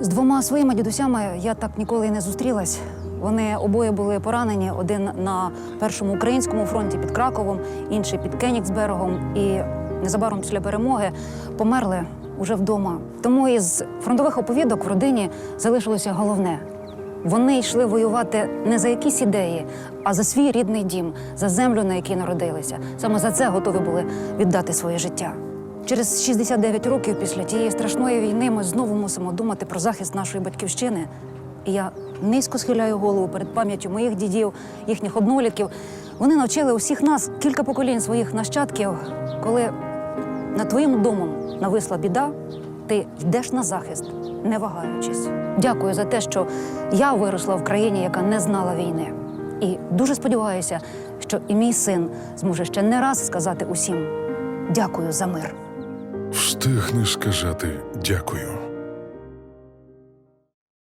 З двома своїми дідусями я так ніколи і не зустрілась. Вони обоє були поранені: один на першому українському фронті під Краковом, інший під Кенігсбергом. І незабаром після перемоги померли уже вдома. Тому із фронтових оповідок в родині залишилося головне. Вони йшли воювати не за якісь ідеї, а за свій рідний дім, за землю, на якій народилися. Саме за це готові були віддати своє життя. Через 69 років після тієї страшної війни ми знову мусимо думати про захист нашої батьківщини. І я низько схиляю голову перед пам'яттю моїх дідів, їхніх однолітків. Вони навчили усіх нас кілька поколінь своїх нащадків, коли над твоїм домом нависла біда, ти йдеш на захист, не вагаючись. Дякую за те, що я виросла в країні, яка не знала війни. І дуже сподіваюся, що і мій син зможе ще не раз сказати усім дякую за мир. Встигнеш сказати дякую.